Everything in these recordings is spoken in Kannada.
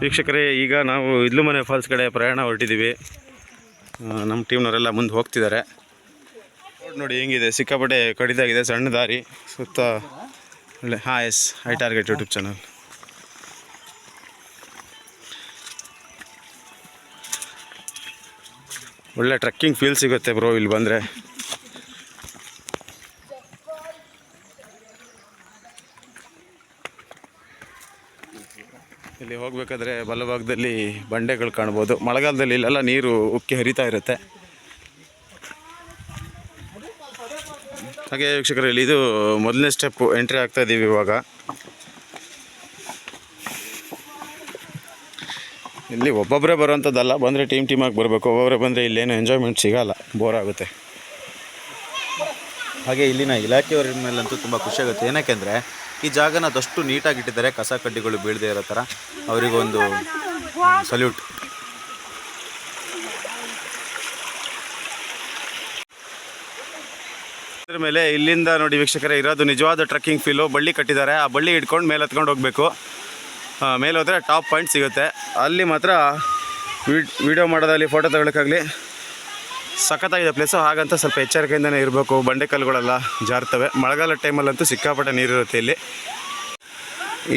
ವೀಕ್ಷಕರೇ, ಈಗ ನಾವು ಇದ್ಲು ಮನೆ ಫಾಲ್ಸ್ ಕಡೆ ಪ್ರಯಾಣ ಹೊರಟಿದ್ದೀವಿ. ನಮ್ಮ ಟೀಮ್ನವರೆಲ್ಲ ಮುಂದೆ ಹೋಗ್ತಿದ್ದಾರೆ. ನೋಡಿ ನೋಡಿ ಹೆಂಗಿದೆ? ಸಿಕ್ಕಾಪಟ್ಟೆ ಕಡಿದಾಗಿದೆ, ಸಣ್ಣ ದಾರಿ. ಸುತ್ತ ಒಳ್ಳೆ, ಹಾಂ yes I target YouTube channel ಒಳ್ಳೆ ಟ್ರಕ್ಕಿಂಗ್ ಫೀಲ್ ಸಿಗುತ್ತೆ ಬ್ರೋ ಇಲ್ಲಿ ಬಂದರೆ ಇಲ್ಲಿ ಹೋಗಬೇಕಾದ್ರೆ ಬಲಭಾಗದಲ್ಲಿ ಬಂಡೆಗಳು ಕಾಣ್ಬೋದು. ಮಳೆಗಾಲದಲ್ಲಿ ಇಲ್ಲೆಲ್ಲ ನೀರು ಉಕ್ಕಿ ಹರಿತಾ ಇರುತ್ತೆ. ಹಾಗೆ ವೀಕ್ಷಕರು, ಇಲ್ಲಿ ಇದು ಮೊದಲನೇ ಸ್ಟೆಪ್ ಎಂಟ್ರಿ ಆಗ್ತಾ ಇದ್ದೀವಿ ಇವಾಗ. ಇಲ್ಲಿ ಒಬ್ಬೊಬ್ಬರೇ ಬರೋವಂಥದ್ದಲ್ಲ ಬಂದರೆ ಟೀಮ್ ಟೀಮಾಗಿ ಬರಬೇಕು. ಒಬ್ಬೊಬ್ಬರೇ ಬಂದರೆ ಇಲ್ಲೇನು ಎಂಜಾಯ್ಮೆಂಟ್ ಸಿಗೋಲ್ಲ ಬೋರ್ ಆಗುತ್ತೆ. ಹಾಗೆ ಇಲ್ಲಿನ ಇಲಾಖೆಯವರ ಮೇಲಂತೂ ತುಂಬ ಖುಷಿಯಾಗುತ್ತೆ ಏನಕ್ಕೆಂದರೆ ಈ ಜಾಗನ ಅದಷ್ಟು ನೀಟಾಗಿ ಇಟ್ಟಿದ್ದಾರೆ. ಕಸ ಕಡ್ಡಿಗಳು ಬೀಳದೆ ಇರೋ ಥರ ಅವರಿಗೊಂದು ಸಲ್ಯೂಟ್ ಅದ್ರ ಮೇಲೆ ಇಲ್ಲಿಂದ ನೋಡಿ ವೀಕ್ಷಕರೇ, ಇರೋದು ನಿಜವಾದ ಟ್ರಕ್ಕಿಂಗ್ ಫೀಲು ಬಳ್ಳಿ ಕಟ್ಟಿದ್ದಾರೆ. ಆ ಬಳ್ಳಿ ಇಟ್ಕೊಂಡು ಮೇಲೆ ಹತ್ಕೊಂಡು ಹೋಗಬೇಕು. ಮೇಲೆ ಹೋದರೆ ಟಾಪ್ ಪಾಯಿಂಟ್ ಸಿಗುತ್ತೆ. ಅಲ್ಲಿ ಮಾತ್ರ ವಿಡಿಯೋ ಮಾಡೋದಾಗಲಿ ಫೋಟೋ ತಗೊಳಕ್ಕಾಗಲಿ ಸಖತ್ತಾಗಿದೆ ಪ್ಲೇಸು ಹಾಗಂತ ಸ್ವಲ್ಪ ಎಚ್ಚರಿಕೆಯಿಂದನೇ ಇರಬೇಕು. ಬಂಡೆಕಲ್ಲುಗಳೆಲ್ಲ ಜಾರ್ತವೆ. ಮಳೆಗಾಲ ಟೈಮಲ್ಲಂತೂ ಸಿಕ್ಕಾಪಟ್ಟೆ ನೀರಿರುತ್ತೆ ಇಲ್ಲಿ.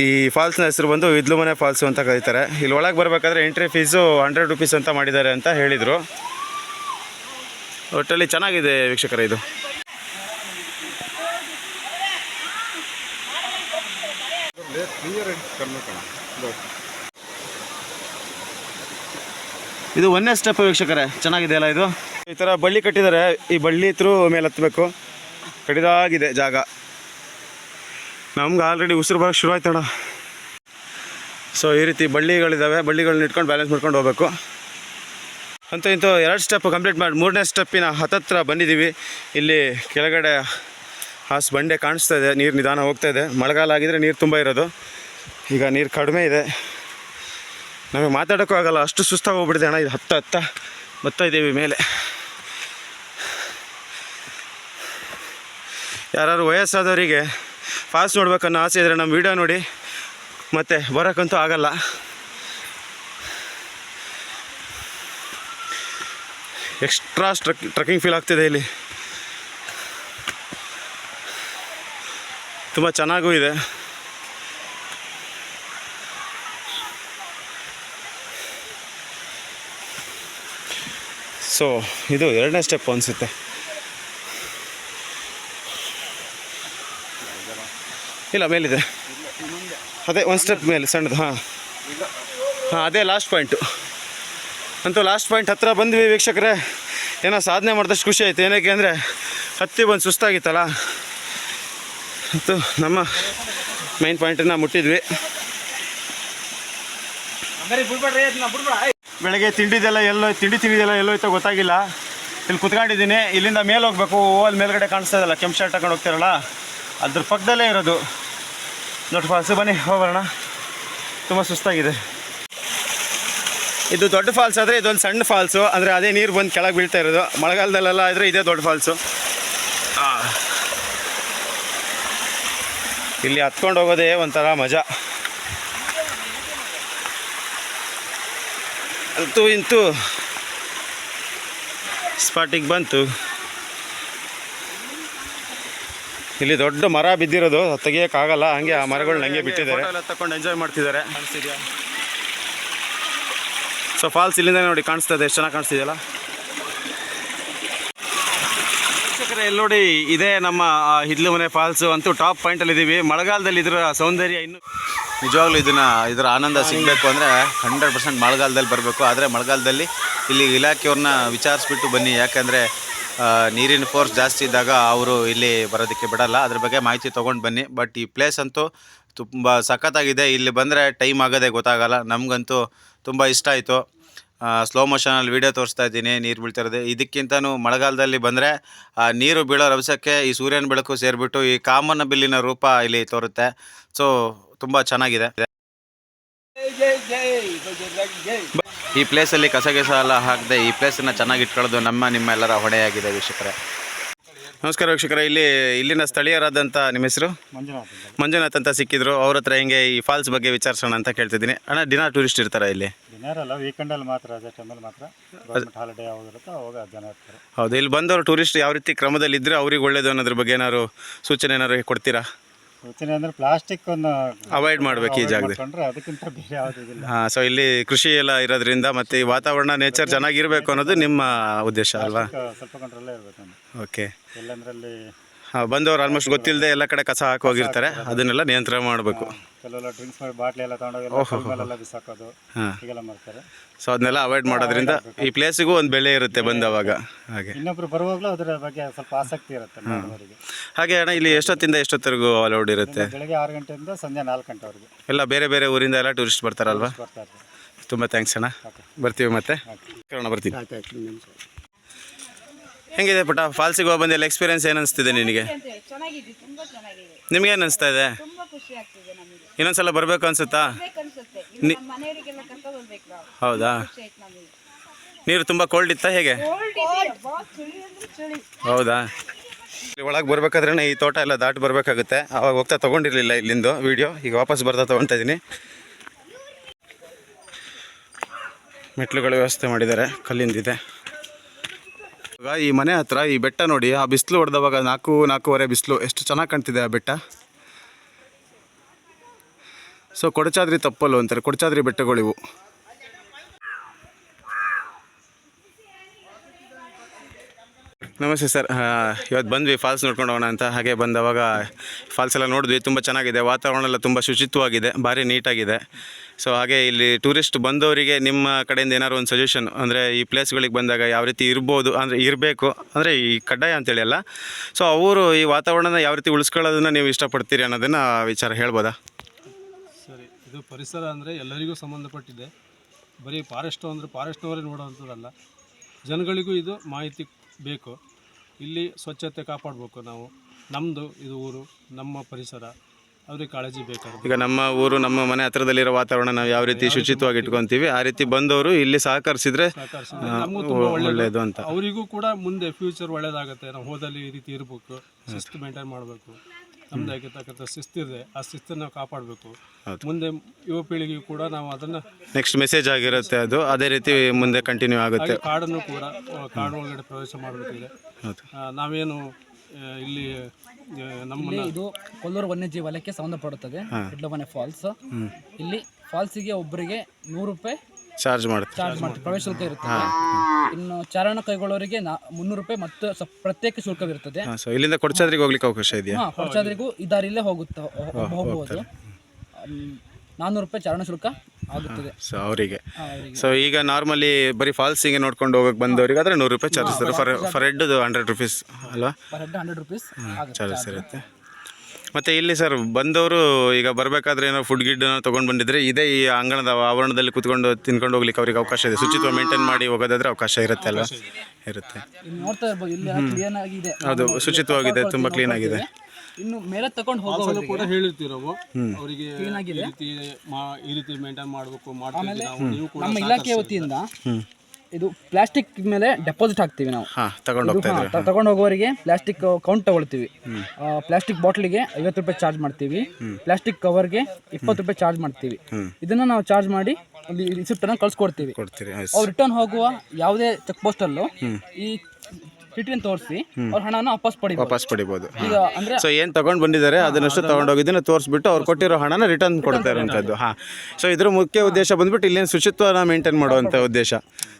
ಈ ಫಾಲ್ಸ್ನ ಹೆಸರು ಬಂದು ಇದ್ಲು ಮನೆ ಫಾಲ್ಸು ಅಂತ ಕರೀತಾರೆ. ಇಲ್ಲಿ ಒಳಗೆ ಬರಬೇಕಾದ್ರೆ ಎಂಟ್ರಿ ಫೀಸು ಹಂಡ್ರೆಡ್ ರುಪೀಸ್ ಅಂತ ಮಾಡಿದ್ದಾರೆ ಅಂತ ಹೇಳಿದರು. ಒಟ್ಟಲ್ಲಿ ಚೆನ್ನಾಗಿದೆ ವೀಕ್ಷಕರ ಇದು. ಇದು ಒಂದೇ ಸ್ಟೆಪ್ ವೀಕ್ಷಕರೇ. ಚೆನ್ನಾಗಿದೆ ಅಲ್ಲ ಇದು? ಈ ಥರ ಬಳ್ಳಿ ಕಟ್ಟಿದ್ದಾರೆ ಈ ಬಳ್ಳಿ ತ್ರೂ ಮೇಲೆ ಹತ್ತಬೇಕು ಕಡಿದಾಗಿದೆ ಜಾಗ. ನಮ್ಗೆ ಆಲ್ರೆಡಿ ಉಸಿರು ಬರೋಕ್ಕೆ ಶುರು ಆಯ್ತಣ ಸೊ ಈ ರೀತಿ ಬಳ್ಳಿಗಳಿದ್ದಾವೆ ಬಳ್ಳಿಗಳನ್ನ ಇಟ್ಕೊಂಡು ಬ್ಯಾಲೆನ್ಸ್ ಮಾಡ್ಕೊಂಡು ಹೋಗ್ಬೇಕು. ಅಂತ ಇಂತೂ ಎರಡು ಸ್ಟೆಪ್ ಕಂಪ್ಲೀಟ್ ಮಾಡಿ, ಮೂರನೇ ಸ್ಟೆಪ್ಪಿನ ಹತ್ತತ್ರ ಬಂದಿದ್ದೀವಿ ಇಲ್ಲಿ ಕೆಳಗಡೆ ಹಾಸ್ ಬಂಡೆ ಕಾಣಿಸ್ತಾ ಇದೆ. ನೀರು ನಿಧಾನ ಹೋಗ್ತಾ ಇದೆ. ಮಳೆಗಾಲ ಆಗಿದರೆ ನೀರು ತುಂಬ ಇರೋದು. ಈಗ ನೀರು ಕಡಿಮೆ ಇದೆ. ನಮಗೆ ಮಾತಾಡೋಕ್ಕೂ ಆಗಲ್ಲ. ಅಷ್ಟು ಸುಸ್ತಾಗಿ ಹೋಗ್ಬಿಡಿದೆ ಅಣ್ಣ. ಇದು ಹತ್ತ ಹತ್ತ ಬರ್ತಾ ಇದ್ದೀವಿ ಮೇಲೆ. ಯಾರು ವಯಸ್ಸಾದವರಿಗೆ ಫಾಸ್ಟ್ ನೋಡ್ಬೇಕನ್ನೋ ಆಸೆ ಇದ್ದರೆ ನಮ್ಮ ವಿಡಿಯೋ ನೋಡಿ. ಮತ್ತೆ ಬರೋಕ್ಕಂತೂ ಆಗಲ್ಲ. ಎಕ್ಸ್ಟ್ರಾ ಟ್ರಕ್ ಟ್ರಕ್ಕಿಂಗ್ ಫೀಲ್ ಆಗ್ತಿದೆ ಇಲ್ಲಿ. ತುಂಬ ಚೆನ್ನಾಗೂ ಇದೆ. ಸೊ ಇದು ಎರಡನೇ ಸ್ಟೆಪ್ ಅನಿಸುತ್ತೆ. ಇಲ್ಲ, ಮೇಲಿದೆ. ಅದೇ ಒಂದು ಸ್ಟೆಪ್ ಮೇಲೆ, ಸಣ್ಣದು, ಹಾಂ. ಹಾಂ, ಅದೇ ಲಾಸ್ಟ್ ಪಾಯಿಂಟು ಅಂತೂ ಲಾಸ್ಟ್ ಪಾಯಿಂಟ್ ಹತ್ತಿರ ಬಂದ್ವಿ ವೀಕ್ಷಕರೇ. ಏನೋ ಸಾಧನೆ ಮಾಡಿದಷ್ಟು ಖುಷಿ ಆಯಿತು. ಏನಕ್ಕೆ ಅಂದರೆ, ಹತ್ತಿ ಬಂದು ಸುಸ್ತಾಗಿತ್ತಲ್ಲ? ಮತ್ತು ನಮ್ಮ ಮೈನ್ ಪಾಯಿಂಟನ್ನು ಮುಟ್ಟಿದ್ವಿ. ಬೆಳಗ್ಗೆ ತಿಂಡಿದೆಲ್ಲ ಎಲ್ಲೋ, ತಿಂಡಿ ತಿಂಡಿದೆಲ್ಲ ಎಲ್ಲೋಯ್ತೋ ಗೊತ್ತಾಗಿಲ್ಲ. ಇಲ್ಲಿ ಕುತ್ಕೊಂಡಿದ್ದೀನಿ. ಇಲ್ಲಿಂದ ಮೇಲೆ ಹೋಗ್ಬೇಕು. ಅಲ್ಲಿ ಮೇಲ್ಗಡೆ ಕಾಣಿಸ್ತಾ ಇದಲ್ಲ ಕೆಂಪು ಶರ್ಟ್ ಹಾಕೊಂಡು ಹೋಗ್ತಿರಲ್ಲ? ಅದ್ರ ಪಕ್ಕದಲ್ಲೇ ಇರೋದು. ನೋಡಿ ಫಾಲ್ಸು ಬನ್ನಿ, ಹೋಗೋಣ. ತುಂಬ ಸುಸ್ತಾಗಿದೆ. ಇದು ದೊಡ್ಡ ಫಾಲ್ಸ್ ಆದರೆ ಇದೊಂದು ಸಣ್ಣ ಫಾಲ್ಸು. ಅಂದರೆ ಅದೇ ನೀರು ಬಂದು ಕೆಳಗೆ ಬೀಳ್ತಾ ಇರೋದು. ಮಳೆಗಾಲದಲ್ಲೆಲ್ಲ ಆದರೆ ಇದೇ ದೊಡ್ಡ ಫಾಲ್ಸು. ಇಲ್ಲಿ ಹತ್ಕೊಂಡು ಹೋಗೋದೇ ಒಂಥರ ಮಜಾ. ಅಂತೂ ಇಂತೂ ಸ್ಪಾಟಿಗೆ ಬಂತು. ಇಲ್ಲಿ ದೊಡ್ಡ ಮರ ಬಿದ್ದಿರೋದು ತೆಗಿಯೋಕ್ಕಾಗಲ್ಲ ಹಂಗೆ ಆ ಮರಗಳನ್ನ ಹಂಗೆ ಬಿಟ್ಟಿದ್ದಾರೆ. ತಕೊಂಡು ತಗೊಂಡು ಎಂಜಾಯ್ ಮಾಡ್ತಿದ್ದಾರೆ ಸೊ ಫಾಲ್ಸ್ ಇಲ್ಲಿಂದ ನೋಡಿ ಕಾಣಿಸ್ತಾ ಇದೆ ಎಷ್ಟು ಚೆನ್ನಾಗಿ ಕಾಣಿಸ್ತಿದೆಯಲ್ಲ? ವೀಕ್ಷಕರೇ, ಇಲ್ಲಿ ನೋಡಿ ಇದೇ ನಮ್ಮ ಹಿದ್ಲು ಮನೆ ಫಾಲ್ಸ್ ಅಂತೂ ಟಾಪ್ ಪಾಯಿಂಟಲ್ಲಿ ಇದ್ದೀವಿ ಮಳೆಗಾಲದಲ್ಲಿ ಇದರ ಸೌಂದರ್ಯ ಇನ್ನು ನಿಜವಾಗ್ಲೂ ಇದನ್ನ ಇದರ ಆನಂದ ಸಿಗಬೇಕು ಅಂದರೆ ಹಂಡ್ರೆಡ್ ಪರ್ಸೆಂಟ್ ಮಳೆಗಾಲದಲ್ಲಿ ಬರಬೇಕು. ಆದರೆ ಮಳೆಗಾಲದಲ್ಲಿ ಇಲ್ಲಿ ಇಲಾಖೆಯವ್ರನ್ನ ವಿಚಾರಿಸ್ಬಿಟ್ಟು ಬನ್ನಿ. ಯಾಕಂದರೆ ನೀರಿನ ಫೋರ್ಸ್ ಜಾಸ್ತಿ ಇದ್ದಾಗ ಅವರು ಇಲ್ಲಿ ಬರೋದಕ್ಕೆ ಬಿಡಲ್ಲ ಅದ್ರ ಬಗ್ಗೆ ಮಾಹಿತಿ ತೊಗೊಂಡು ಬನ್ನಿ ಬಟ್ ಈ ಪ್ಲೇಸ್ ಅಂತೂ ತುಂಬ ಸಖತ್ತಾಗಿದೆ ಇಲ್ಲಿ ಬಂದರೆ ಟೈಮ್ ಆಗೋದೇ ಗೊತ್ತಾಗಲ್ಲ ನಮಗಂತೂ ತುಂಬ ಇಷ್ಟ ಆಯಿತು ಸ್ಲೋ ಮೋಷನಲ್ಲಿ ವೀಡಿಯೋ ತೋರಿಸ್ತಾ ಇದ್ದೀನಿ ನೀರು ಬೀಳ್ತಾ ಇರೋದು ಇದಕ್ಕಿಂತನೂ ಮಳೆಗಾಲದಲ್ಲಿ ಬಂದರೆ ನೀರು ಬೀಳೋ ರಭಸಕ್ಕೆ ಈ ಸೂರ್ಯನ ಬೆಳಕು ಸೇರಿಬಿಟ್ಟು ಈ ಕಾಮನ ಬಿಲ್ಲಿನ ರೂಪ ಇಲ್ಲಿ ತೋರುತ್ತೆ ಸೊ ತುಂಬ ಚೆನ್ನಾಗಿದೆ ಈ ಪ್ಲೇಸಲ್ಲಿ ಕಸ ಗಿಸ ಎಲ್ಲ ಹಾಕದೆ ಈ ಪ್ಲೇಸನ್ನು ಚೆನ್ನಾಗಿ ಇಟ್ಕೊಳ್ಳೋದು ನಮ್ಮ ನಿಮ್ಮ ಎಲ್ಲರ ಹೊಣೆಯಾಗಿದೆ ವೀಕ್ಷಕರೇ. ನಮಸ್ಕಾರ ವೀಕ್ಷಕರ ಇಲ್ಲಿ ಇಲ್ಲಿನ ಸ್ಥಳೀಯರಾದಂಥ ನಿಮ್ಮ ಹೆಸರು? ಮಂಜುನಾಥ್ ಮಂಜುನಾಥ್ ಅಂತ ಸಿಕ್ಕಿದ್ರು. ಅವ್ರ ಹತ್ರ ಹೆಂಗೆ ಈ ಫಾಲ್ಸ್ ಬಗ್ಗೆ ವಿಚಾರಿಸೋಣ ಅಂತ ಕೇಳ್ತಿದ್ದೀನಿ. ಅಣ್ಣ ದಿನ ಟೂರಿಸ್ಟ್ ಇರ್ತಾರೆ ಇಲ್ಲಿ? ದಿನಾರಲ್ಲ ವೀಕೆಂಡಲ್ಲಿ ಮಾತ್ರ ಅದೇ ಟೈಮಲ್ಲಿ ಮಾತ್ರ. ಗೌರ್ಮೆಂಟ್ ಹಾಲಿಡೇ ಯಾವ್ದಿರುತ್ತೋ ಅವಾಗ ಜನ ಇರ್ತಾರೆ. ಹೌದು ಇಲ್ಲಿ ಬಂದವರು ಟೂರಿಸ್ಟ್ ಯಾವ ರೀತಿ ಕ್ರಮದಲ್ಲಿ ಇದ್ದರೆ ಅವ್ರಿಗೆ ಒಳ್ಳೇದು ಅನ್ನೋದ್ರ ಬಗ್ಗೆ ಏನಾದ್ರು ಸೂಚನೆ ಏನಾದ್ರು ಕೊಡ್ತೀರಾ? ಯೋಚನೆ ಅಂದರೆ ಪ್ಲಾಸ್ಟಿಕ್ ಅನ್ನು ಅವಾಯ್ಡ್ ಮಾಡ್ಬೇಕು ಈ ಜಾಗದಲ್ಲಿ. ಮಾಡ್ಕೊಂಡ್ರೆ ಅದಕ್ಕಿಂತ ಬೇರೆ ಯಾವುದಿಲ್ಲ ಹಾಂ ಸೊ ಇಲ್ಲಿ ಕೃಷಿ ಎಲ್ಲ ಇರೋದ್ರಿಂದ ಮತ್ತೆ ಈ ವಾತಾವರಣ ನೇಚರ್ ಚೆನ್ನಾಗಿರ್ಬೇಕು ಅನ್ನೋದು ನಿಮ್ಮ ಉದ್ದೇಶ ಅಲ್ವಾ? ಸ್ವಲ್ಪ ಕಂಟ್ರಲ್ಲೇ ಇರಬೇಕು ಓಕೆ ಎಲ್ಲಂದ್ರಲ್ಲಿ ಬಂದವರು ಆಲ್ಮೋಸ್ಟ್ ಗೊತ್ತಿಲ್ಲದೆ ಎಲ್ಲ ಕಡೆ ಕಸ ಹಾಕೋಗಿರ್ತಾರೆ ಹೋಗಿರ್ತಾರೆ. ಅದನ್ನೆಲ್ಲ ನಿಯಂತ್ರಣ ಮಾಡಬೇಕು. ಕೆಲವೆಲ್ಲ ಡ್ರಿಂಕ್ಸ್ ಮಾಡಿ ಬಾಟ್ಲಿ ಎಲ್ಲ ತಗೊಂಡೋಗಿ ಬಿಸಾಕೋದು ಹೀಗೆಲ್ಲ ಮಾಡ್ತಾರೆ. ಸೊ ಅದನ್ನೆಲ್ಲ ಅವಾಯ್ಡ್ ಮಾಡೋದ್ರಿಂದ ಈ ಪ್ಲೇಸಿಗೂ ಒಂದು ಬೆಳೆ ಇರುತ್ತೆ ಬಂದವಾಗ. ಹಾಗೆ. ಇನ್ನೊಬ್ರು ಬರುವಾಗಲೂ ಅದರ ಬಗ್ಗೆ ಸ್ವಲ್ಪ ಆಸಕ್ತಿ ಇರುತ್ತೆ ಅವರಿಗೆ ಹಾಗೆ ಅಣ್ಣ ಇಲ್ಲಿ ಎಷ್ಟೊತ್ತಿಂದ ಎಷ್ಟೊತ್ತರೆಗೂ ಅಲೌಡ್ ಇರುತ್ತೆ? ಬೆಳಗ್ಗೆ ಆರು ಗಂಟೆಯಿಂದ ಸಂಜೆ ನಾಲ್ಕು ಗಂಟೆವರೆಗೆ. ಎಲ್ಲ ಬೇರೆ ಬೇರೆ ಊರಿಂದ ಎಲ್ಲ ಟೂರಿಸ್ಟ್ ಬರ್ತಾರಲ್ವಾ? ತುಂಬ ಥ್ಯಾಂಕ್ಸ್ ಅಣ್ಣ. ಬರ್ತೀವಿ ಮತ್ತೆ. ಕರೋಣ ಬರ್ತೀನಿ. ಹೆಂಗಿದೆ ಪುಟ್ಟ? ಫಾಲ್ಸಿಗೆ ಹೋಗಿ ಬಂದೆಲ್ಲ ಎಕ್ಸ್ಪೀರಿಯನ್ಸ್ ಏನು ಅನಿಸ್ತಿದೆ ನಿನಗೆ? ಚೆನ್ನಾಗಿದೆ ತುಂಬಾ ಚೆನ್ನಾಗಿದೆ. ನಿಮ್ಗೆ ಏನು ಅನಿಸ್ತಾ ಇದೆ? ಇನ್ನೊಂದ್ಸಲ ಬರಬೇಕು ಅನ್ಸುತ್ತಾ? ಬೇಕನ್ಸುತ್ತೆ ಇಲ್ಲಿ ನಮ್ಮ ಮನೆಯವರಿಗೆಲ್ಲ ಕರ್ಕೊಂಡು ಬರ್ಬೇಕು ನಾವು. ಹೌದಾ? ನೀರು ತುಂಬ ಕೋಲ್ಡ್ ಇತ್ತಾ ಹೇಗೆ? ಬಾ ಚಳಿ ಅಂದ್ರೆ ಚಳಿ. ಹೌದಾ? ಒಳಗೆ ಬರ್ಬೇಕಾದ್ರೆ ಈ ತೋಟ ಎಲ್ಲ ದಾಟಿ ಬರಬೇಕಾಗುತ್ತೆ. ಅವಾಗ ಹೋಗ್ತಾ ತೊಗೊಂಡಿರಲಿಲ್ಲ ಇಲ್ಲಿಂದು ವಿಡಿಯೋ ಈಗ ವಾಪಸ್ ಬರ್ತಾ ತಗೊಂತ ಇದ್ದೀನಿ ಮೆಟ್ಲುಗಳ ವ್ಯವಸ್ಥೆ ಮಾಡಿದ್ದಾರೆ. ಕಲ್ಲಿಂದಿದೆ. ಇವಾಗ ಈ ಮನೆ ಹತ್ರ ಈ ಬೆಟ್ಟ ನೋಡಿ ಆ ಬಿಸಿಲು ಹೊಡೆದವಾಗ ನಾಲ್ಕು ನಾಲ್ಕೂವರೆ ಬಿಸಿಲು. ಎಷ್ಟು ಚೆನ್ನಾಗಿ ಕಾಣ್ತಿದೆ ಆ ಬೆಟ್ಟ? ಸೊ ಕೊಡಚಾದ್ರಿ ತಪ್ಪಲು ಅಂತಾರೆ. ಕೊಡಚಾದ್ರಿ ಬೆಟ್ಟಗಳಿವು ನಮಸ್ತೆ ಸರ್. ಇವತ್ತು ಬಂದ್ವಿ ಫಾಲ್ಸ್ ನೋಡ್ಕೊಂಡು ಹೋಗೋಣ ಅಂತ. ಹಾಗೆ ಬಂದವಾಗ ಫಾಲ್ಸ್ ಎಲ್ಲ ನೋಡಿದ್ವಿ. ತುಂಬ ಚೆನ್ನಾಗಿದೆ. ವಾತಾವರಣ ಎಲ್ಲ ತುಂಬ ಶುಚಿತ್ವವಾಗಿದೆ. ಭಾರಿ ನೀಟಾಗಿದೆ. ಸೊ ಹಾಗೆ ಇಲ್ಲಿ ಟೂರಿಸ್ಟ್ ಬಂದವರಿಗೆ ನಿಮ್ಮ ಕಡೆಯಿಂದ ಏನಾದ್ರು ಒಂದು ಸಜೆಷನ್ ಅಂದರೆ ಈ ಪ್ಲೇಸ್ಗಳಿಗೆ ಬಂದಾಗ ಯಾವ ರೀತಿ ಇರ್ಬೋದು, ಅಂದರೆ ಇರಬೇಕು, ಅಂದರೆ ಈ ಕಡ್ಡಾಯ ಅಂತೇಳಿ ಅಲ್ಲ. ಸೊ ಅವರು ಈ ವಾತಾವರಣನ ಯಾವ ರೀತಿ ಉಳಿಸ್ಕೊಳ್ಳೋದನ್ನ ನೀವು ಇಷ್ಟಪಡ್ತೀರಿ ಅನ್ನೋದನ್ನು ವಿಚಾರ ಹೇಳ್ಬೋದಾ? ಇದು ಪರಿಸರ ಅಂದರೆ ಎಲ್ಲರಿಗೂ ಸಂಬಂಧಪಟ್ಟಿದೆ. ಬರೀ ಫಾರೆಸ್ಟು ಅಂದರೆ ಫಾರೆಸ್ಟ್ನವರೇ ನೋಡೋವಂಥದ್ದಲ್ಲ ಜನಗಳಿಗೂ ಇದು ಮಾಹಿತಿ ಬೇಕು. ಇಲ್ಲಿ ಸ್ವಚ್ಛತೆ ಕಾಪಾಡಬೇಕು ನಾವು. ನಮ್ಮದು ಇದು ಊರು ನಮ್ಮ ಪರಿಸರ. ಅವ್ರಿಗೆ ಕಾಳಜಿ ಬೇಕಾಗುತ್ತೆ ಈಗ ನಮ್ಮ ಊರು ನಮ್ಮ ಮನೆ ಹತ್ರದಲ್ಲಿರೋ ವಾತಾವರಣ ನಾವು ಯಾವ ರೀತಿ ಶುಚಿತ್ವವಾಗಿ ಇಟ್ಕೊತೀವಿ ಆ ರೀತಿ ಬಂದವರು ಇಲ್ಲಿ ಸಹಕರಿಸಿದ್ರೆ ನಮಗೂ ತುಂಬ ಒಳ್ಳೆಯದು ಅಂತ. ಅವರಿಗೂ ಕೂಡ ಮುಂದೆ ಫ್ಯೂಚರ್ ಒಳ್ಳೇದಾಗುತ್ತೆ. ನಾವು ಹೋದಲ್ಲಿ ಈ ರೀತಿ ಇರಬೇಕು ಶಿಸ್ತು ಮೇಂಟೈನ್ ಮಾಡಬೇಕು. ನಮ್ದು ಆಗಿರ್ತಕ್ಕಂಥ ಶಿಸ್ತಿದೆ ಆ ಶಿಸ್ತನ್ನು ನಾವು ಕಾಪಾಡಬೇಕು. ಮುಂದೆ ಯುವ ಪೀಳಿಗೆಗೂ ಕೂಡ ನಾವು ಅದನ್ನು ನೆಕ್ಸ್ಟ್ ಮೆಸೇಜ್ ಆಗಿರುತ್ತೆ ಅದು. ಅದೇ ರೀತಿ ಮುಂದೆ ಕಂಟಿನ್ಯೂ ಆಗುತ್ತೆ. ಕಾಡನ್ನು ಕೂಡ ಕಾಡು ಒಳಗಡೆ ಪ್ರವೇಶ ಮಾಡಬೇಕಿದೆ. ನಾವೇನು ಆ, ಇಲ್ಲಿ ಆ, ನಮ್ಮನ್ನ ಇದು ಕೊಲ್ಲೂರು ವನ್ಯಜೀವಿ ವಲಯಕ್ಕೆ ಸಂಬಂಧಪಡುತ್ತದೆ ಇಡ್ಲಮನೆ ಫಾಲ್ಸ್. ಇಲ್ಲಿ ಫಾಲ್ಸಿಗೆ ಒಬ್ಬರಿಗೆ ನೂರು ರೂಪಾಯಿ ಚಾರ್ಜ್ ಮಾಡುತ್ತೆ. ಚಾರ್ಜ್ ಮಾಡ್ತೀವಿ ಪ್ರವೇಶ ಶುಲ್ಕ ಇರುತ್ತೆ. ಇನ್ನು ಚಾರಣ ಕೈಗೊಳ್ಳೋರಿಗೆ ನಾ ಮುನ್ನೂರು ರೂಪಾಯಿ ಮತ್ತು ಸ- ಪ್ರತ್ಯೇಕ ಶುಲ್ಕವಿರುತ್ತದೆ. ಹಾಂ ಸೊ ಇಲ್ಲಿಂದ ಕೊಡಚಾದ್ರಿಗೆ ಹೋಗ್ಲಿಕ್ಕೆ ಅವಕಾಶ ಇದೆಯಾ? ಕೊಡ್ಚಾದ್ರಿಗೂ ಕೊಡಚಾದ್ರಿಗೂ ಈ ದಾರಿಯಲ್ಲೇ ಹೋಗುತ್ತೆ ಹೋಗ್ಬೋದು. ನಾನ್ನೂರು ರೂಪಾಯಿ ಚಾರಣ ಶುಲ್ಕ ಆಗುತ್ತದೆ. ಸೊ ಅವರಿಗೆ. ಆ, ಅವರಿಗೆ. ಸೊ ಈಗ ನಾರ್ಮಲಿ ಬರೀ ಫಾಲ್ಸಿಗೆ ನೋಡ್ಕೊಂಡು ಹೋಗಕ್ಕೆ ಬಂದವರಿಗೆ ಆದರೆ ನೂರು ರೂಪಾಯಿ ಚಾರ್ಜ್ ಫರ್ ಫರ್ ಹೆಡ್ದು ಹಂಡ್ರೆಡ್ ರುಪೀಸ್ ಅಲ್ವಾ? ಪರ್ ಹೆಡ್ ಹಂಡ್ರೆಡ್ ರುಪೀಸ್ ಆಗುತ್ತೆ ಚಾರ್ಜಸ್ ಇರುತ್ತೆ. ಮತ್ತು ಇಲ್ಲಿ ಸರ್ ಬಂದವರು ಈಗ ಬರಬೇಕಾದ್ರೆ ಏನೋ ಫುಡ್ ಗಿಡ್ ತೊಗೊಂಡು ಬಂದಿದ್ರೆ ಇದೇ ಈ ಅಂಗಣದ ಆವರಣದಲ್ಲಿ ಕುತ್ಕೊಂಡು ತಿನ್ಕೊಂಡು ಹೋಗ್ಲಿಕ್ಕೆ ಅವ್ರಿಗೆ ಅವಕಾಶ ಇದೆ. ಶುಚಿತ್ವ ಮೇಂಟೈನ್ ಮಾಡಿ ಹೋಗೋದಾದ್ರೆ ಅವಕಾಶ ಇರುತ್ತೆ ಅಲ್ವಾ? ಇರುತ್ತೆ. ಹೌದು ಶುಚಿತ್ವವಾಗಿದೆ ತುಂಬ ಕ್ಲೀನ್ ಆಗಿದೆ. ಇನ್ನು ಮೇಲೆ ತಗೊಂಡು ಹೋಗೋದು ಕೂಡ ಹೇಳಿರ್ತೀವಿ ನಾವು ಅವರಿಗೆ ಈ ಆಗಿದೆ. ರೀತಿ ಮಾ- ಈ ರೀತಿ ಮೇಂಟೈನ್ ಮಾಡಬೇಕು ಮಾಡ್ತೀವಿ ನಾವು. ಕೂಡ ನಮ್ಮ ಇಲಾಖೆ ವತಿಯಿಂದ ಇದು ಪ್ಲಾಸ್ಟಿಕ್ ಮೇಲೆ ಡೆಪಾಸಿಟ್ ಹಾಕ್ತೀವಿ ನಾವು. ಹಾಂ ತಗೊಂಡು ತಗೊಂಡು ಹೋಗೋರಿಗೆ ಪ್ಲಾಸ್ಟಿಕ್ ಕೌಂಟ್ ತಗೊಳ್ತೀವಿ. ಪ್ಲಾಸ್ಟಿಕ್ ಬಾಟ್ಲಿಗೆ ಐವತ್ತು ರೂಪಾಯಿ ಚಾರ್ಜ್ ಮಾಡ್ತೀವಿ. ಪ್ಲಾಸ್ಟಿಕ್ ಕವರ್ಗೆ ಇಪ್ಪತ್ತು ರೂಪಾಯಿ ಚಾರ್ಜ್ ಮಾಡ್ತೀವಿ. ಇದನ್ನ ನಾವು ಚಾರ್ಜ್ ಮಾಡಿ ಅಲ್ಲಿ ರಿಸಿಪ್ಟನ್ನು ಕಳ್ಸಿಕೊಡ್ತೀವಿ. ಕೊಡ್ತೀರಿ ಅವ್ರು ರಿಟರ್ನ್ ಹೋಗುವ ಯಾವುದೇ ಚೆಕ್ ಪೋಸ್ಟಲ್ಲೂ ಈ ಚೀಟಿಯನ್ನು ತೋರಿಸಿ ಅವ್ರ ಹಣನ ವಾಪಸ್ ಪಡಿ ವಾಪಸ್ ಪಡಿಬೋದು. ಈಗ ಅಂದ್ರೆ ಸೊ ಏನು ತಗೊಂಡು ಬಂದಿದ್ದಾರೆ ಅದನ್ನಷ್ಟು ತಗೊಂಡೋಗಿದ್ದನ್ನು ತೋರಿಸ್ಬಿಟ್ಟು ಅವ್ರು ಕೊಟ್ಟಿರೋ ಹಣನ ರಿಟರ್ನ್ ಕೊಡ್ತಾ ಇರುವಂಥದ್ದು ಹಾಂ. ಸೊ ಇದ್ರ ಮುಖ್ಯ ಉದ್ದೇಶ ಬಂದ್ಬಿಟ್ಟು ಇಲ್ಲಿನ ಶುಚಿತ್ವನ ಮೇಂಟೈನ್ ಮಾಡುವಂಥ ಉದ್ದೇಶ.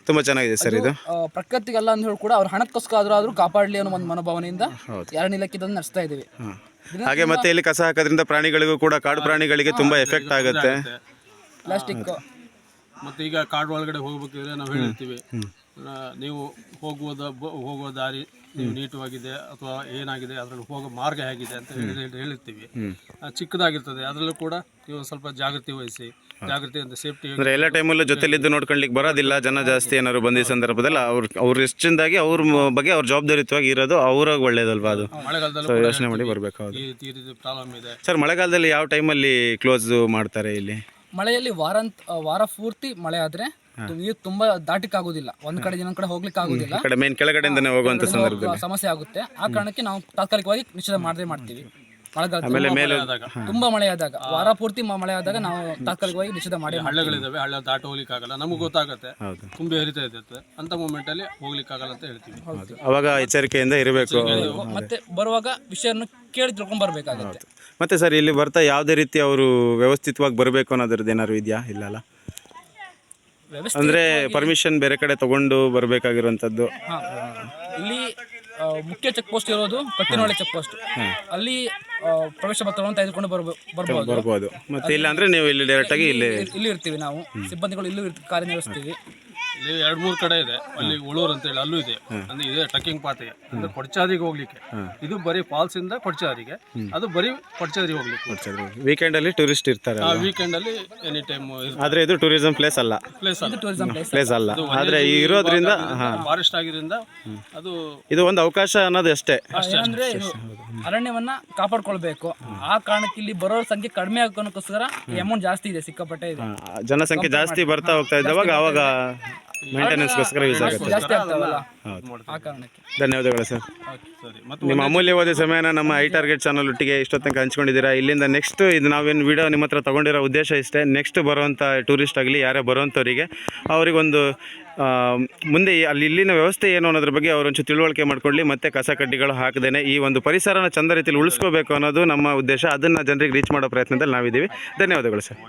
ತುಂಬ ಚೆನ್ನಾಗಿದೆ ಸರ್ ಇದು. ಆ, ಪ್ರಕೃತಿಗೆಲ್ಲ ಅಂತ ಹೇಳಿ ಕೂಡ ಅವ್ರ ಹಣಕ್ಕೋಸ್ಕರ ಆದ್ರೂ ಆದ್ರೂ ಕಾಪಾಡಲಿ ಅನ್ನೋ ಒಂದು ಮನೋಭಾವನೆಯಿಂದ ಯಾರನ್ನ ಇಲಾಖೆ ಇದನ್ನು ನಡೆಸ್ತಾ ಇದ್ದೀವಿ ಹಾಗೆ ಮತ್ತೆ ಇಲ್ಲಿ ಕಸ ಹಾಕೋದ್ರಿಂದ ಪ್ರಾಣಿಗಳಿಗೂ ಕೂಡ ಕಾಡು ಪ್ರಾಣಿಗಳಿಗೆ ತುಂಬಾ ಎಫೆಕ್ಟ್ ಆಗುತ್ತೆ. ಪ್ಲಾಸ್ಟಿಕ್ ಮತ್ತೆ ಈಗ ಕಾಡು ಒಳಗಡೆ ಹೋಗ್ಬೇಕಿದ್ರೆ ನಾವು ಹೇಳಿರ್ತೀವಿ. ಆ, ನೀವು ಹೋಗುವುದ ಬ- ಹೋಗುವ ದಾರಿ ನೀವು ನೀಟವಾಗಿದೆ ಅಥವಾ ಏನಾಗಿದೆ ಅದರಲ್ಲಿ ಹೋಗೋ ಮಾರ್ಗ ಹೇಗಿದೆ ಅಂತ ಹೇಳಿ ಹೇಳಿ- ಹೇಳಿರ್ತೀವಿ. ಆ, ಚಿಕ್ಕದಾಗಿರ್ತದೆ. ಅದರಲ್ಲೂ ಕೂಡ ನೀವು ಸ್ವಲ್ಪ ಜಾಗೃತಿ ವಹಿಸಿ. ಜಾಗೃತಿ ಅಂತ ಸೇಫ್ಟಿ ಅಂದರೆ ಎಲ್ಲ ಟೈಮಲ್ಲೂ ಜೊತೆಲಿದ್ದು ನೋಡ್ಕೊಳ್ಲಿಕ್ಕೆ ಬರೋದಿಲ್ಲ ಜನ ಜಾಸ್ತಿ ಏನಾದ್ರು ಬಂದ ಸಂದರ್ಭದಲ್ಲಿ ಅವ್ರ ಅವ್ರ ಎಷ್ಟಿಂದಾಗಿ ಅವ್ರ ಬಗ್ಗೆ ಅವ್ರ ಜವಾಬ್ದಾರಿತವಾಗಿ ಇರೋದು ಅವ್ರಾಗ ಒಳ್ಳೇದಲ್ವಾ ಅದು? ಮಳೆಗಾಲದಲ್ಲೂ ಸೊ ಕೂಡ ಯೋಚನೆ ಮಾಡಿ. ಬರಬೇಕು ಹೌದು. ಈ ರೀತಿ ಪ್ರಾಬ್ಲಮ್ ಇದೆ. ಸರ್ ಮಳೆಗಾಲದಲ್ಲಿ ಯಾವ ಟೈಮಲ್ಲಿ ಕ್ಲೋಸ್ ಮಾಡ್ತಾರೆ ಇಲ್ಲಿ? ಮಳೆಯಲ್ಲಿ ವಾರಂತ ವಾರ ಪೂರ್ತಿ ಮಳೆ ಆದ್ರೆ ನೀರು ತುಂಬಾ ದಾಟಿಕ್ ಆಗುದಿಲ್ಲ ಒಂದ್ ಕಡೆ ಇನ್ನೊಂದ್ ಕಡೆ ಹೋಗ್ಲಿಕ್ಕೆ ಆಗುದಿಲ್ಲ. ಆ ಕಡೆ ಮೇನ್ ಕೆಳಗಡೆಯಿಂದನೇ ಹೋಗುವಂಥ ಸಂದರ್ಭದಲ್ಲಿ. ಸಮಸ್ಯೆ ಆಗುತ್ತೆ. ಆ ಕಾರಣಕ್ಕೆ ನಾವು ತಾತ್ಕಾಲಿಕವಾಗಿ ನಿಷೇಧ ಮಾಡದೇ ಮಾಡ್ತೀವಿ. ಮಳೆಗಾಲ ಆಮೇಲೆ ಮೇಲೆ ತುಂಬಾ ಮಳೆ ಆದಾಗ ವಾರ ಪೂರ್ತಿ ಮ- ಮಳೆ ಆದಾಗ ನಾವು ತಾತ್ಕಾಲಿಕವಾಗಿ ನಿಷೇಧ ಮಾಡಿ ಹಳ್ಳಗಳಿದಾವೆ ಹಳ್ಳ ದಾಟ ಹೋಗ್ಲಿಕ್ಕೆ ಆಗಲ್ಲ ನಮಗೆ ಗೊತ್ತಾಗುತ್ತೆ. ಹೌದು. ತುಂಬಿ ಹರಿತಾ ಇರುತ್ತೆ. ಅಂತ ಮೂಮೆಂಟ್ ಅಲ್ಲಿ ಹೋಗ್ಲಿಕ್ಕೆ ಆಗಲ್ಲ ಅಂತ ಹೇಳ್ತೀವಿ. ಅವಾಗ ಎಚ್ಚರಿಕೆಯಿಂದ ಇರಬೇಕು. ಮತ್ತೆ ಬರುವಾಗ ವಿಷಯವನ್ನು ಕೇಳಿ ತಿಳ್ಕೊಂಡ್ ಬರ್ಬೇಕಾಗುತ್ತೆ. ಮತ್ತೆ ಸರ್ ಇಲ್ಲಿ ಬರ್ತಾ ಯಾವುದೇ ರೀತಿ ಅವರು ವ್ಯವಸ್ಥಿತವಾಗಿ ಬರಬೇಕು ಅನ್ನೋದ್ರದ್ದು ಏನಾದ್ರು ಇದೆಯಾ? ಇಲ್ಲಲ್ಲ ವ್ಯವಸ್ಥೆ ಅಂದರೆ ಪರ್ಮಿಷನ್ ಬೇರೆ ಕಡೆ ತಗೊಂಡು ಬರಬೇಕಾಗಿರುವಂಥದ್ದು. ಹಾ. ಇಲ್ಲಿ ಮುಖ್ಯ ಚೆಕ್ ಪೋಸ್ಟ್ ಇರೋದು ಕಟ್ಟಿನೊಳೆ ಚೆಕ್ ಪೋಸ್ಟ್ ಅಲ್ಲಿ ಪ್ರವೇಶ ಪತ್ರವನ್ನು ತೆಗೆದುಕೊಂಡು ಬರಬಹುದು ಬರ್ಬೋದು. ಬರ್ಬೋದು. ಮತ್ತೆ ಇಲ್ಲ ಅಂದರೆ ನೀವು ಇಲ್ಲಿ ಡೈರೆಕ್ಟಾಗಿ ಇಲ್ಲಿ ಇಲ್ಲಿ ಇರ್ತೀವಿ ನಾವು. ಸಿಬ್ಬಂದಿಗಳು ಇಲ್ಲೂ ಇರ್ತೀವಿ ಕಾರ್ಯನಿರ್ವಹಿಸ್ತೀವಿ. ಇಲ್ಲಿ ಎರಡ್ ಮೂರ್ ಕಡೆ ಇದೆ. ಅಲ್ಲಿ ಉಳೂರ್ ಅಂತ ಹೇಳಿ ಅಲ್ಲೂ ಇದೆ. ಅಂದ್ರೆ ಇದೆ ಟ್ರಕ್ಕಿಂಗ್ ಪಾತಿಗೆ ಅಂದ್ರೆ ಕೊಡಚಾದಿಗೆ ಹೋಗ್ಲಿಕ್ಕೆ. ಇದು ಬರೀ ಫಾಲ್ಸ್ ಇಂದ ಕೊಡಚಾದಿಗೆ ಅದು ಬರೀ ಕೊಡ್ಚಾದಿಗೆ ಹೋಗ್ಲಿಕ್ಕೆ. ವೀಕೆಂಡಲ್ಲಿ ಟೂರಿಸ್ಟ್ ಇರ್ತಾರೆ ಆ ವೀಕೆಂಡ್ ಅಲ್ಲಿ ಎನಿ ಟೈಮ್ ಆದ್ರೆ ಇದು ಟೂರಿಸಂ ಪ್ಲೇಸ್ ಅಲ್ಲ. ಪ್ಲೇಸ್ ಅಲ್ಲ. ಟೂರಿಸಂ ಪ್ಲೇಸ್ ಅಲ್ಲ. ಆದ್ರೆ ಇರೋದ್ರಿಂದ ಫಾರೆಸ್ಟ್ ಆಗಿರೋದ್ರಿಂದ ಅದು ಇದು ಒಂದು ಅವಕಾಶ ಅನ್ನೋದು ಅಷ್ಟೇ. ಅಂದ್ರೆ ಅರಣ್ಯವನ್ನ ಕಾಪಾಡ್ಕೊಳ್ಬೇಕು. ಆ ಕಾರಣಕ್ಕೆ ಇಲ್ಲಿ ಬರೋರ ಸಂಖ್ಯೆ ಕಡಿಮೆ ಆಗೋಕ್ಕೋಸ್ಕರ ಅಮೌಂಟ್ ಜಾಸ್ತಿ ಇದೆ ಸಿಕ್ಕಾಪಟ್ಟೆ ಇದೆ. ಜನಸಂಖ್ಯೆ ಜಾಸ್ತಿ ಬರ್ತಾ ಹೋಗ್ತಾ ಇದ್ದಾವಾಗ ಅವಾಗ ಮೇಂಟೆನೆನ್ಸ್ಗೋಸ್ಕರ ಯೂಸ್ ಆಗುತ್ತೆ. ಜಾಸ್ತಿ ಆಗ್ತಾವಲ್ಲ ಆ ಕಾರಣಕ್ಕೆ. ಧನ್ಯವಾದಗಳು ಸರ್. ನಿಮ್ಮ ಅಮೂಲ್ಯವಾದ ಸಮಯನ ನಮ್ಮ ಐ ಟಾರ್ಗೆಟ್ ಚಾನಲ್ ಒಟ್ಟಿಗೆ ಇಷ್ಟೊತ್ತನಕ ಹಂಚ್ಕೊಂಡಿದ್ದೀರಾ? ಇಲ್ಲಿಂದ ನೆಕ್ಸ್ಟ್ ಇದು ನಾವೇನು ವಿಡಿಯೋ ನಿಮ್ಮ ಹತ್ರ ತೊಗೊಂಡಿರೋ ಉದ್ದೇಶ ಇಷ್ಟೇ. ನೆಕ್ಸ್ಟ್ ಬರುವಂಥ ಟೂರಿಸ್ಟ್ ಆಗಲಿ ಯಾರೇ ಬರುವಂಥವರಿಗೆ ಅವರಿಗೊಂದು ಮುಂದೆ ಅಲ್ಲಿ ಇಲ್ಲಿನ ವ್ಯವಸ್ಥೆ ಏನು ಅನ್ನೋದ್ರ ಬಗ್ಗೆ ಅವರೊಂಚು ತಿಳುವಳಿಕೆ ಮಾಡ್ಕೊಳ್ಳಿ. ಮತ್ತೆ ಕಸ ಕಡ್ಡಿಗಳು ಹಾಕದೇನೆ ಈ ಒಂದು ಪರಿಸರನ ಚಂದ ರೀತಿಯಲ್ಲಿ ಉಳಿಸ್ಕೋಬೇಕು ಅನ್ನೋದು ನಮ್ಮ ಉದ್ದೇಶ. ಅದನ್ನು ಜನರಿಗೆ ರೀಚ್ ಮಾಡೋ ಪ್ರಯತ್ನದಲ್ಲಿ ನಾವಿದ್ದೀವಿ. ಧನ್ಯವಾದಗಳು ಸರ್.